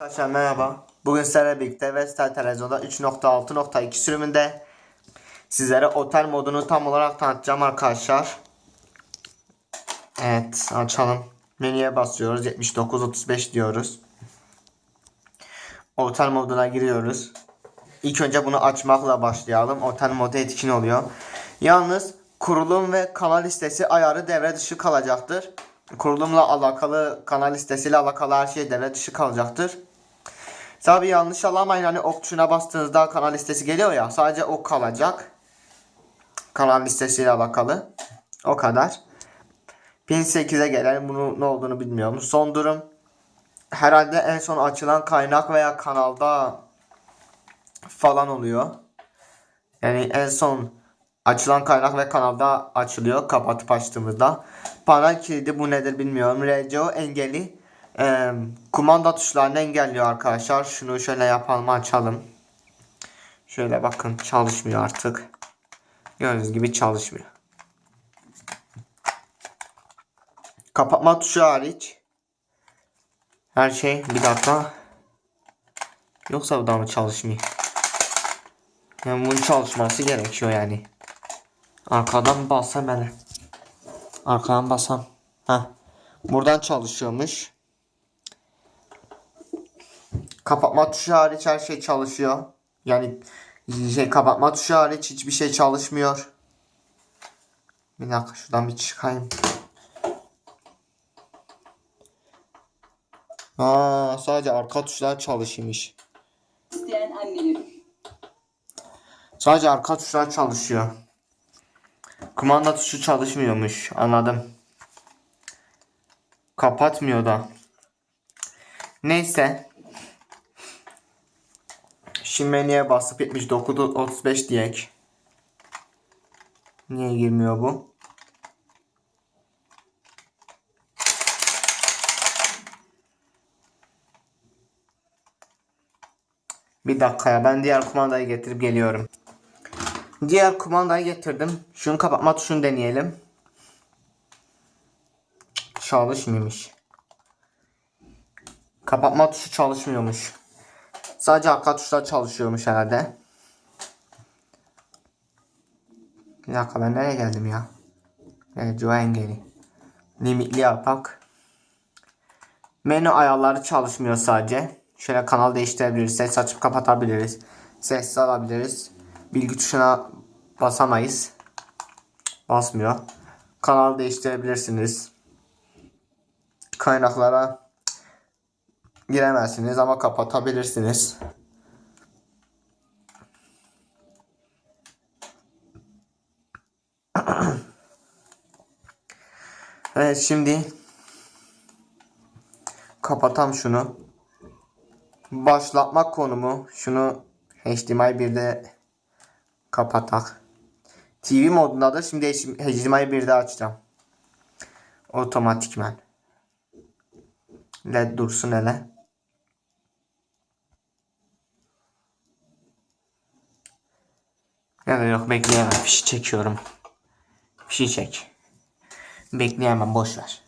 Arkadaşlar merhaba. Bugün sizlerle birlikte Vestel Televizyon'da 3.6.2 sürümünde sizlere otel modunu tam olarak tanıtacağım arkadaşlar. Evet açalım. Menüye basıyoruz. 79.35 diyoruz. Otel moduna giriyoruz. İlk önce bunu açmakla başlayalım. Otel modu etkin oluyor. Yalnız kurulum ve kanal listesi ayarı devre dışı kalacaktır. Kurulumla alakalı kanal listesiyle alakalı her şey devre dışı kalacaktır. Tabi yanlış anlamayın hani ok tuşuna bastığınızda kanal listesi geliyor ya sadece o kalacak. Kanal listesiyle alakalı. O kadar. Pin 8'e gelelim. Bunun ne olduğunu bilmiyorum. Son durum herhalde en son açılan kaynak veya kanalda falan oluyor. Yani en son açılan kaynak ve kanalda açılıyor kapatıp açtığımızda. Panel kilidi bu nedir bilmiyorum. RCO engeli e, kumanda tuşlarını engelliyor arkadaşlar. Şunu şöyle yapalım açalım. Şöyle bakın çalışmıyor artık. Gördüğünüz gibi çalışmıyor. Kapatma tuşu hariç. Her şey bir dakika. Yoksa bu da mı çalışmıyor? Yani bunun çalışması gerekiyor yani. Arkadan bassam ben. Arkadan basam. Ha. Buradan çalışıyormuş. Kapatma tuşu hariç her şey çalışıyor. Yani şey kapatma tuşu hariç hiçbir şey çalışmıyor. Bir dakika şuradan bir çıkayım. Aa, sadece arka tuşlar çalışmış. isteyen. Sadece arka tuşlar çalışıyor. Kumanda tuşu çalışmıyormuş. Anladım. Kapatmıyor da. Neyse. Şimdi menüye basıp 79 35 diyek. Niye girmiyor bu? Bir dakika ya ben diğer kumandayı getirip geliyorum. Diğer kumandayı getirdim. Şunu kapatma tuşunu deneyelim. Çalışmıyormuş. Kapatma tuşu çalışmıyormuş. Sadece arka tuşlar çalışıyormuş herhalde. Bir dakika ben nereye geldim ya? Evet, Joe engeli. Limitli yapak. Menü ayarları çalışmıyor sadece. Şöyle kanal değiştirebiliriz. Ses açıp kapatabiliriz. Ses alabiliriz. Bilgi tuşuna basamayız. Basmıyor. Kanal değiştirebilirsiniz. Kaynaklara giremezsiniz ama kapatabilirsiniz. Evet şimdi kapatam şunu. Başlatma konumu şunu HDMI 1'de kapatak. TV modundadır. Şimdi HDMI 1'de açacağım. Otomatikmen. LED dursun hele. Da yok bekleyemem. Fişi çekiyorum. Fişi çek. Bekleyemem boş ver.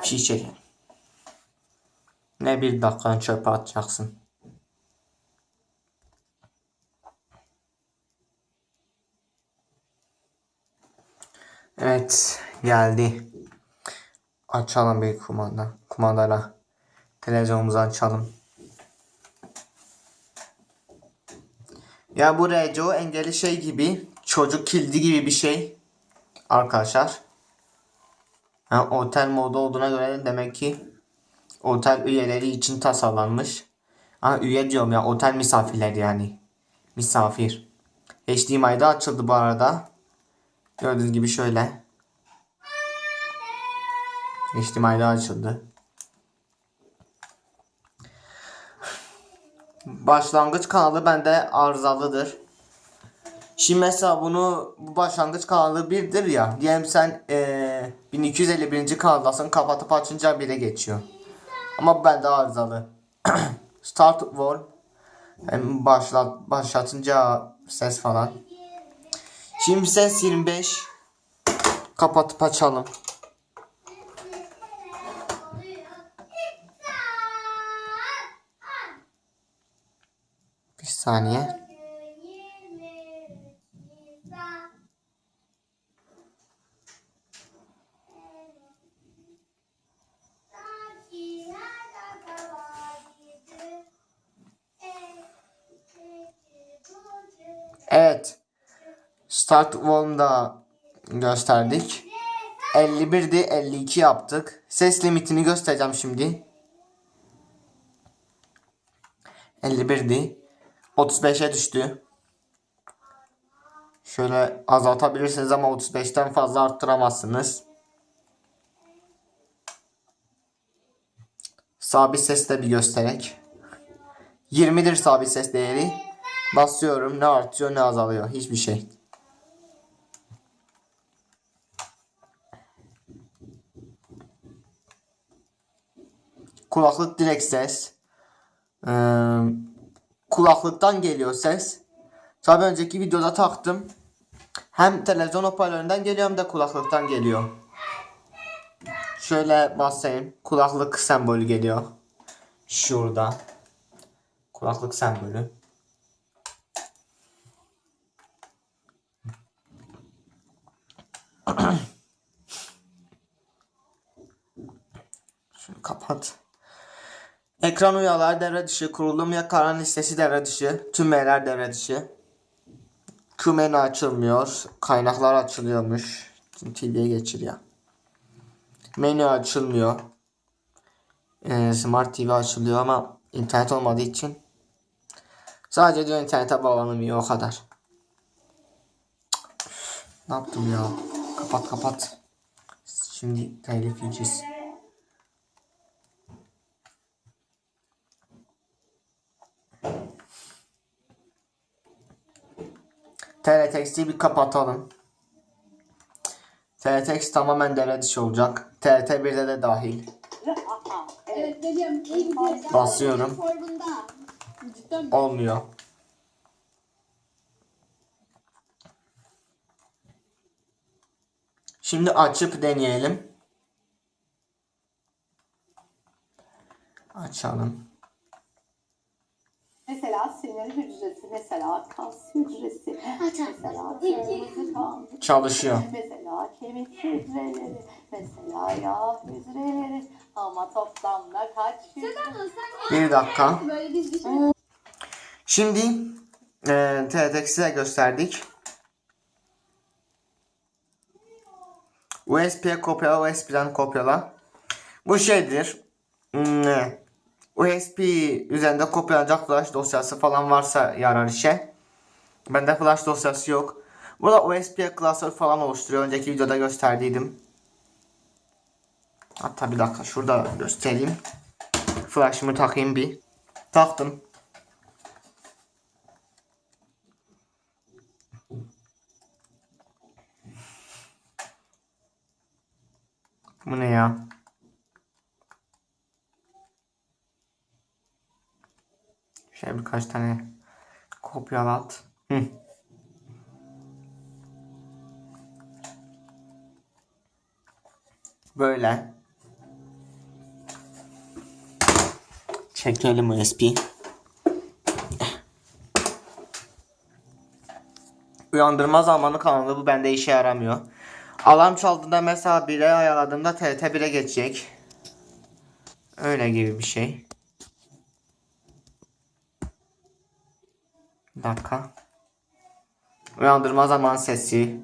Fişi çekelim. Ne bir dakikanı çöpe atacaksın. Evet geldi. Açalım bir kumanda. Kumandayla televizyonumuzu açalım. Ya bu RCO engeli şey gibi çocuk kilidi gibi bir şey. Arkadaşlar. Ha, otel modu olduğuna göre demek ki otel üyeleri için tasarlanmış. Ha, üye diyorum ya otel misafirleri yani. Misafir. HDMI'de açıldı bu arada. Gördüğünüz gibi şöyle. HDMI'de açıldı. Başlangıç kanalı bende arızalıdır. Şimdi mesela bunu bu başlangıç kanalı birdir ya. Diyelim sen ee, 1251. kanaldasın kapatıp açınca bire geçiyor. Ama bende arızalı. Start wall. Yani başlat, başlatınca ses falan. Şimdi ses 25. Kapatıp açalım. Bir saniye. Evet. Start volume'da gösterdik. 51'di 52 yaptık. Ses limitini göstereceğim şimdi. 51'di. 35'e düştü. Şöyle azaltabilirsiniz ama 35'ten fazla arttıramazsınız. Sabit ses de bir göstererek. 20'dir sabit ses değeri. Basıyorum ne artıyor ne azalıyor. Hiçbir şey. Kulaklık direkt ses. Ee, kulaklıktan geliyor ses. Tabi önceki videoda taktım. Hem televizyon hoparlöründen geliyor hem de kulaklıktan geliyor. Şöyle basayım. Kulaklık sembolü geliyor. Şurada. Kulaklık sembolü. Şunu kapat. Ekran uyarılar devre dışı, kurulum yakaran listesi devre dışı, tüm menüler devre dışı. Q menü açılmıyor, kaynaklar açılıyormuş. Şimdi TV'ye geçir ya. Menü açılmıyor. Ee, Smart TV açılıyor ama internet olmadığı için sadece diyor internete bağlanamıyor o kadar. Ne yaptım ya? Kapat kapat. Şimdi telif yiyeceğiz. TRTX'i bir kapatalım. TRTX tamamen devre dışı olacak. TRT 1'de de dahil. Evet gidiyor. Basıyorum. Olmuyor. Şimdi açıp deneyelim. Açalım. Sinir hücresi, mesela kas hücresi, mesela kırmızı kan, Çalışıyor. mesela kemik hücreleri, mesela yağ hücreleri. Ama toplamda kaç hücre? Bir dakika. böyle biz bir şey Şimdi e, TRTX'i de gösterdik. USB'ye kopyala, USB'den kopyala. Bu şeydir. Hmm, USB üzerinde kopyalanacak flash dosyası falan varsa yarar işe. Bende flash dosyası yok. Bu da USB klasör falan oluşturuyor. Önceki videoda gösterdiydim. Hatta bir dakika şurada göstereyim. Flash'ımı takayım bir. Taktım. Bu ne ya? Şöyle birkaç tane kopyalat. Hı. Böyle. Çekelim USB. Uyandırma zamanı kanalı bu bende işe yaramıyor. Alarm çaldığında mesela 1'e ayarladığımda TRT 1'e geçecek. Öyle gibi bir şey. Bir dakika. Uyandırma zaman sesi.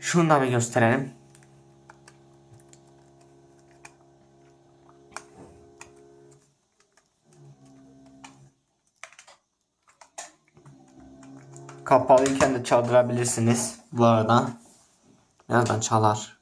Şunu da bir gösterelim. Kapalıyken de çaldırabilirsiniz bu arada. Nereden çalar?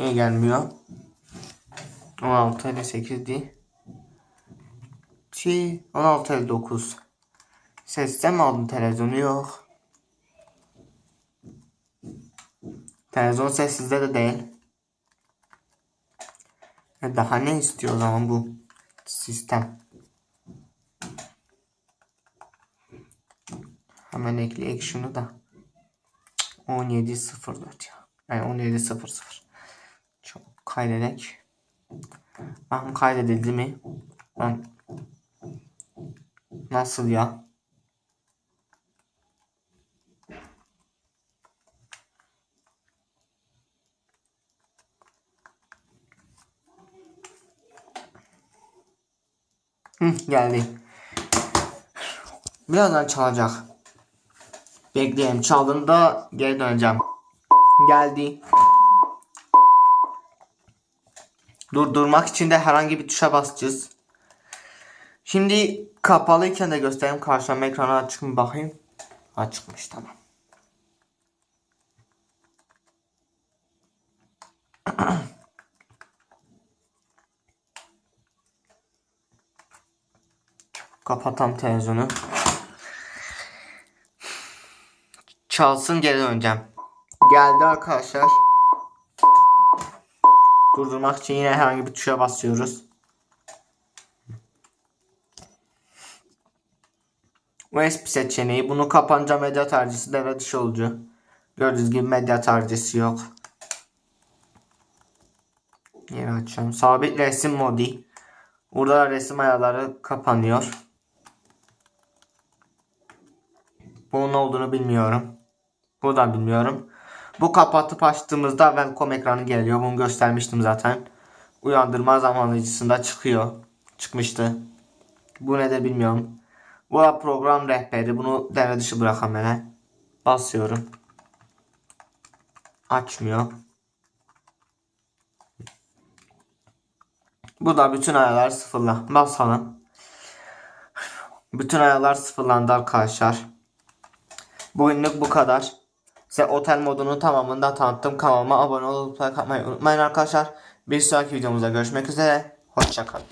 Niye gelmiyor? 16 58 değil. Şey 16 59. Sesten mi aldın televizyonu? Yok. Televizyon sessizde de değil. Ya daha ne istiyor o zaman bu sistem? Hemen ekleyek şunu da. 17.04 ya. Yani 17.00. Kaydedek. Bakın kaydedildi mi? Ben Nasıl ya? Hı, geldi. Birazdan çalacak. Bekleyelim. Çaldığında geri döneceğim. Geldi. Durdurmak için de herhangi bir tuşa basacağız. Şimdi kapalıyken de göstereyim. Karşılama ekranı açık mı bakayım. Açıkmış tamam. Kapatam televizyonu. Çalsın geri döneceğim. Geldi arkadaşlar. Durdurmak için yine herhangi bir tuşa basıyoruz. USB seçeneği. Bunu kapanca medya tarayıcısı devre dışı olucu. Gördüğünüz gibi medya tarayıcısı yok. Yeni açıyorum. Sabit resim modu. Burada resim ayarları kapanıyor. Bunun ne olduğunu bilmiyorum. Bu da bilmiyorum. Bu kapatıp açtığımızda welcome ekranı geliyor. Bunu göstermiştim zaten. Uyandırma zamanlayıcısında çıkıyor. Çıkmıştı. Bu ne de bilmiyorum. Bu da program rehberi. Bunu devre dışı bırakan bana. Basıyorum. Açmıyor. Bu da bütün ayarlar sıfırla. Basalım. Bütün ayarlar sıfırlandı arkadaşlar. Bugünlük bu kadar. Size otel modunu tamamında tanıttım. Kanalıma abone olup like atmayı unutmayın arkadaşlar. Bir sonraki videomuzda görüşmek üzere. Hoşçakalın.